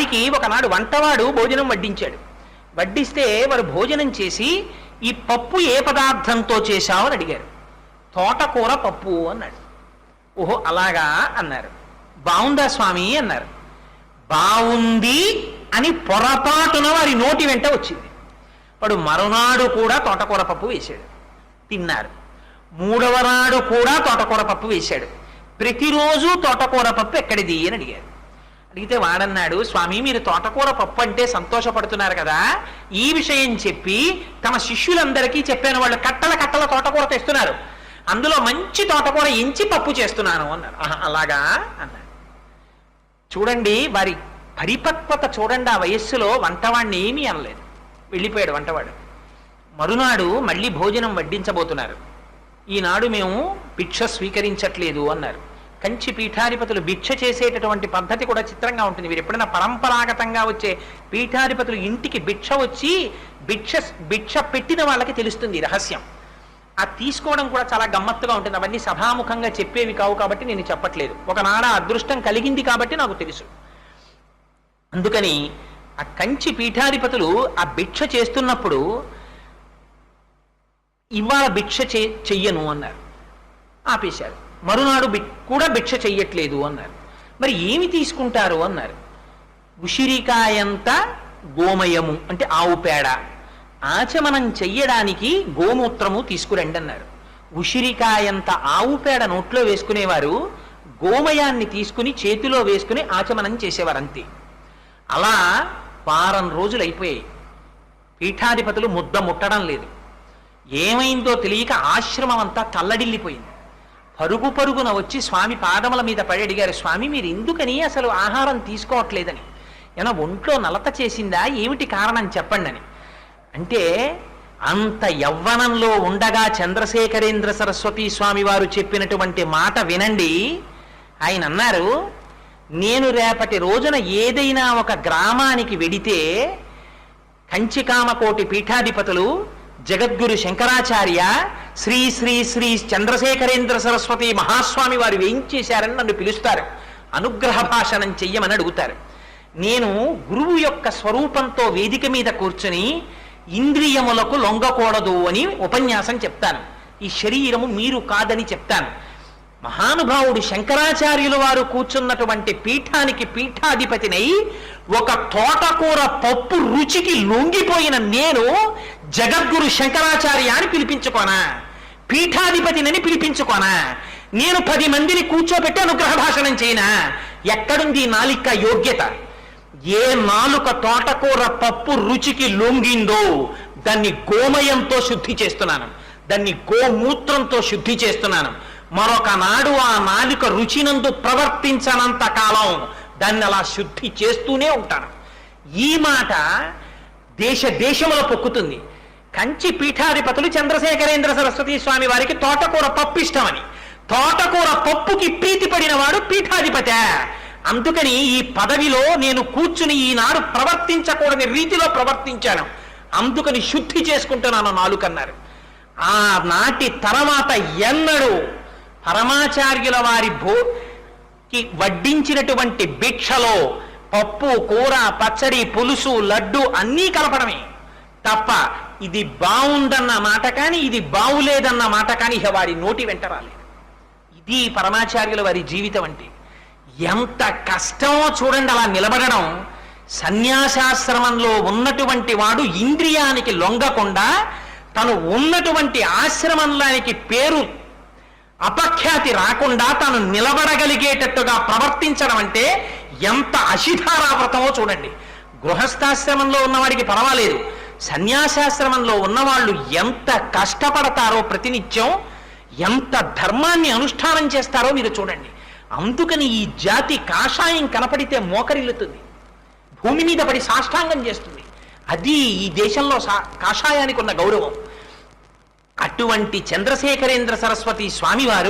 వారికి ఒకనాడు వంటవాడు భోజనం వడ్డించాడు. వడ్డిస్తే వారు భోజనం చేసి ఈ పప్పు ఏ పదార్థంతో చేశావు? అని అడిగారు. తోటకూర పప్పు అన్నాడు. ఓహో అలాగా అన్నారు. బాగుందా స్వామి అన్నారు. బాగుంది అని పొరపాటున వారి నోటి వెంట వచ్చింది. వాడు మరునాడు కూడా తోటకూర పప్పు వేశాడు. తిన్నారు. మూడవ నాడు కూడా తోటకూర పప్పు వేశాడు. ప్రతిరోజు తోటకూర పప్పు ఎక్కడిది? అని అడిగారు. అడిగితే వాడన్నాడు స్వామి మీరు తోటకూర పప్పు అంటే సంతోషపడుతున్నారు కదా? ఈ విషయం చెప్పి తమ శిష్యులందరికీ చెప్పాను. వాళ్ళు కట్టల కట్టల తోటకూర తెస్తున్నారు. అందులో మంచి తోటకూర ఎంచి పప్పు చేస్తున్నాను అన్నారు. అలాగా? అన్నారు చూడండి వారి పరిపక్వత చూడండి ఆ వయస్సులో వంటవాడిని ఏమీ అనలేదు. వెళ్ళిపోయాడు వంటవాడు. మరునాడు మళ్ళీ భోజనం వడ్డించబోతున్నారు. ఈనాడు మేము భిక్ష స్వీకరించట్లేదు అన్నారు. కంచి పీఠాధిపతులు భిక్ష చేసేటటువంటి పద్ధతి కూడా చిత్రంగా ఉంటుంది. మీరు ఎప్పుడైనా పరంపరాగతంగా వచ్చే పీఠాధిపతులు ఇంటికి భిక్ష వచ్చి భిక్ష భిక్ష పెట్టిన వాళ్ళకి తెలుస్తుంది రహస్యం. ఆ తీసుకోవడం కూడా చాలా గమ్మత్తుగా ఉంటుంది. అవన్నీ సభాముఖంగా చెప్పేవి కావు కాబట్టి నేను చెప్పట్లేదు. ఒకనాడ అదృష్టం కలిగింది కాబట్టి నాకు తెలుసు. అందుకని ఆ కంచి పీఠాధిపతులు ఆ భిక్ష చేస్తున్నప్పుడు ఇవాళ భిక్ష చెయ్యను అన్నారు. ఆపేశారు. మరునాడు బి కూడా భిక్ష చెయ్యట్లేదు అన్నారు. మరి ఏమి తీసుకుంటారు అన్నారు. ఉసిరికాయంత గోమయము అంటే ఆవు పేడ. ఆచమనం చెయ్యడానికి గోమూత్రము తీసుకురండి అన్నారు ఉసిరికాయంత ఆవు పేడ నోట్లో వేసుకునేవారు గోమయాన్ని తీసుకుని చేతిలో వేసుకుని ఆచమనం చేసేవారు అంతే అలా వారం రోజులు అయిపోయాయి పీఠాధిపతులు ముద్ద ముట్టడం లేదు. ఏమైందో తెలియక ఆశ్రమం అంతా తల్లడిల్లిపోయింది. పరుగు పరుగున వచ్చి స్వామి పాదముల మీద పడి అడిగారు స్వామి మీరు ఎందుకని అసలు ఆహారం తీసుకోవట్లేదని? ఏమన్నా ఒంట్లో నలత చేసిందా? ఏమిటి కారణం చెప్పండి అని అంటే అంత యవ్వనంలో ఉండగా చంద్రశేఖరేంద్ర సరస్వతి స్వామి వారు చెప్పినటువంటి మాట వినండి. ఆయన అన్నారు నేను రేపటి రోజున ఏదైనా ఒక గ్రామానికి వెడితే కంచికామకోటి పీఠాధిపతులు జగద్గురు శంకరాచార్య శ్రీ శ్రీ శ్రీ చంద్రశేఖరేంద్ర సరస్వతి మహాస్వామి వారు వేయించేశారని నన్ను పిలుస్తారు. అనుగ్రహ భాషణం చెయ్యమని అడుగుతారు. నేను గురువు యొక్క స్వరూపంతో వేదిక మీద కూర్చుని ఇంద్రియములకు లొంగకూడదు అని ఉపన్యాసం చెప్తాను. ఈ శరీరము మీరు కాదని చెప్తాను. మహానుభావుడు శంకరాచార్యుల వారు కూర్చున్నటువంటి పీఠానికి పీఠాధిపతినై ఒక తోటకూర పప్పు రుచికి లొంగిపోయిన నేను జగద్గురు శంకరాచార్య అని పిలిపించుకోనా? పీఠాధిపతినని పిలిపించుకోనా? నేను పది మందిని కూర్చోబెట్టి అనుగ్రహ భాషణం చేయనా? ఎక్కడుంది నాలిక యోగ్యత? ఏ నాలుక తోటకూర పప్పు రుచికి లొంగిందో దాన్ని గోమయంతో శుద్ధి చేస్తున్నాను. దాన్ని గోమూత్రంతో శుద్ధి చేస్తున్నాను. మరొక నాడు ఆ నాలుక రుచినందు ప్రవర్తించనంత కాలం దాన్ని అలా శుద్ధి చేస్తూనే ఉంటాను. ఈ మాట దేశ దేశంలో పొక్కుతుంది. కంచి పీఠాధిపతులు చంద్రశేఖరేంద్ర సరస్వతి స్వామి వారికి తోటకూర పప్పు ఇష్టమని. తోటకూర పప్పుకి ప్రీతి పడిన వాడు పీఠాధిపత. అందుకని ఈ పదవిలో నేను కూర్చుని ఈనాడు ప్రవర్తించకూడని రీతిలో ప్రవర్తించాను. అందుకని శుద్ధి చేసుకుంటున్నాను నాలుకన్నారు. ఆ నాటి తర్వాత ఎన్నడూ పరమాచార్యుల వారి భోకి వడ్డించినటువంటి భిక్షలో పప్పు కూర పచ్చడి పులుసు లడ్డు అన్నీ కలపడమే. తప్ప ఇది బాగుందన్న మాట కానీ ఇది బాగులేదన్న మాట కానీ ఇక వాడి నోటి వెంట రాలేదు. ఇది పరమాచార్యుల వారి జీవితం అంటే ఎంత కష్టమో చూడండి అలా నిలబడడం సన్యాసాశ్రమంలో ఉన్నటువంటి వాడు ఇంద్రియానికి లొంగకుండా తను ఉన్నటువంటి ఆశ్రమంలానికి పేరు అపఖ్యాతి రాకుండా తాను నిలబడగలిగేటట్టుగా ప్రవర్తించడం అంటే ఎంత అశిధారావ్రతమో చూడండి. గృహస్థాశ్రమంలో ఉన్నవాడికి పర్వాలేదు. సన్యాసాశ్రమంలో ఉన్నవాళ్ళు ఎంత కష్టపడతారో ప్రతినిత్యం ఎంత ధర్మాన్ని అనుష్ఠానం చేస్తారో మీరు చూడండి. అందుకని ఈ జాతి కాషాయం కనపడితే మోకరిల్లుతుంది. భూమి మీద పడి సాష్టాంగం చేస్తుంది. అది ఈ దేశంలో సా- కాషాయానికి ఉన్న గౌరవం. అటువంటి చంద్రశేఖరేంద్ర సరస్వతి స్వామివారు